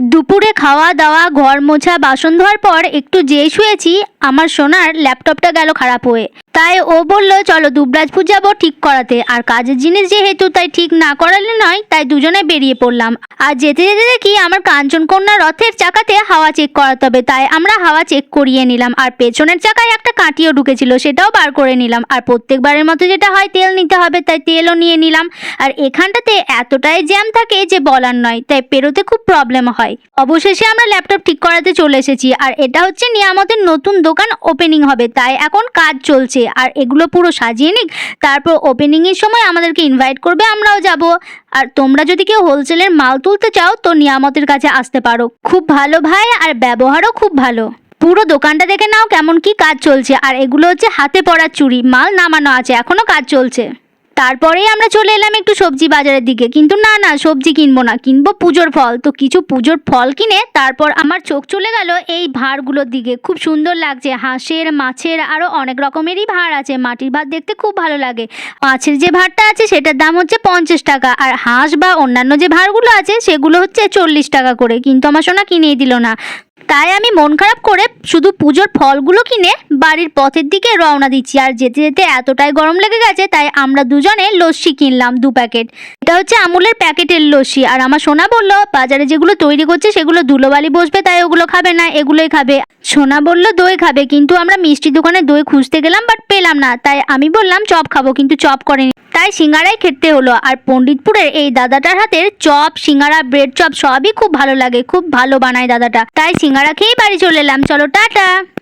দুপুরে খাওয়া দাওয়া ঘর মোছা, বাসন ধোয়ার পর একটু যেয়ে শুয়েছি, আমার সোনার ল্যাপটপটা গেল খারাপ হয়ে। তাই ও বলল, চলো দুবরাজপুর যাব ঠিক করাতে। আর কাজের জিনিস যেহেতু তাই ঠিক না করালে নয়, তাই দুজনে বেরিয়ে পড়লাম। আর যেতে যেতে দেখি আমার কাঞ্চনকন্যা রথের চাকাতে হাওয়া চেক করাতে হবে, তাই আমরা হাওয়া চেক করিয়ে নিলাম। আর পেছনের চাকায় একটা কাঁটিও ঢুকেছিল, সেটাও বার করে নিলাম। আর প্রত্যেকবারের মতো যেটা হয় তেল নিতে হবে, তাই তেলও নিয়ে নিলাম। আর এখানটাতে এতটাই জ্যাম থাকে যে বলার নয়, তাই পেরোতে খুব প্রবলেম হয়। অবশেষে আমরা ল্যাপটপ ঠিক করাতে চলে এসেছি। আর এটা হচ্ছে নিয়ামতের নতুন দোকান ওপেনিং হবে, তাই এখন কাজ চলছে। আর এগুলো পুরো সাজিয়ে নিক। তারপর ওপেনিংয়ের সময় আমাদেরকে ইনভাইট করবে, আমরাও যাব। আর তোমরা যদি কেউ হোলসেলের মাল তুলতে চাও, তো নিয়ামতের কাছে আসতে পারো। খুব ভালো ভাই, আর ব্যবহারও খুব ভালো। পুরো দোকানটা দেখে নাও কেমন কি কাজ চলছে। আর এগুলো হচ্ছে হাতে পড়ার চুরি মাল নামানো আছে এখনও কাজ চলছে। তারপরেই আমরা চলে এলাম একটু সবজি বাজারের দিকে। কিন্তু না না, সবজি কিনবো না, কিনবো পুজোর ফল। তো কিছু পুজোর ফল কিনে তারপর আমার চোখ চলে গেল এই ভাঁড়গুলোর দিকে। খুব সুন্দর লাগছে, হাঁসের, মাছের আরও অনেক রকমেরই ভাঁড় আছে। মাটির ভাত দেখতে খুব ভালো লাগে। মাছের যে ভাঁড়টা আছে সেটার দাম হচ্ছে পঞ্চাশ টাকা। আর হাঁস বা অন্যান্য যে ভাঁড়গুলো আছে সেগুলো হচ্ছে চল্লিশ টাকা করে। কিন্তু আমার সোনা কিনেই দিল না। তাই আমি মন খারাপ করে শুধু পুজোর ফলগুলো কিনে বাড়ির পথের দিকে রওনা দিচ্ছি। আর যেতে যেতে এতটাই গরম লেগে গেছে, তাই আমরা দুজনে লস্যি কিনলাম দু প্যাকেট। এটা হচ্ছে আমুলের প্যাকেটের লস্যি। আর আমার সোনা বলল, বাজারে যেগুলো তৈরি করছে সেগুলো ধুলোবালি বসবে, তাই ওগুলো খাবে না, এগুলোই খাবে। সোনা বলল, দই খাবে, কিন্তু আমরা মিষ্টি দোকানে দই খুঁজতে গেলাম, বাট পেলাম না। তাই আমি বললাম, চপ খাব, কিন্তু চপ করেনি। তাই সিঙ্গারাই খেতে হলো। আর পণ্ডিতপুরের এই দাদাটার হাতের চপ, সিঙ্গারা, ব্রেড চপ সবই খুব ভালো লাগে, খুব ভালো বানায় দাদাটা। তাই সিঙ্গারা খেয়েই বাড়ি চলে এলাম। চলো, টাটা!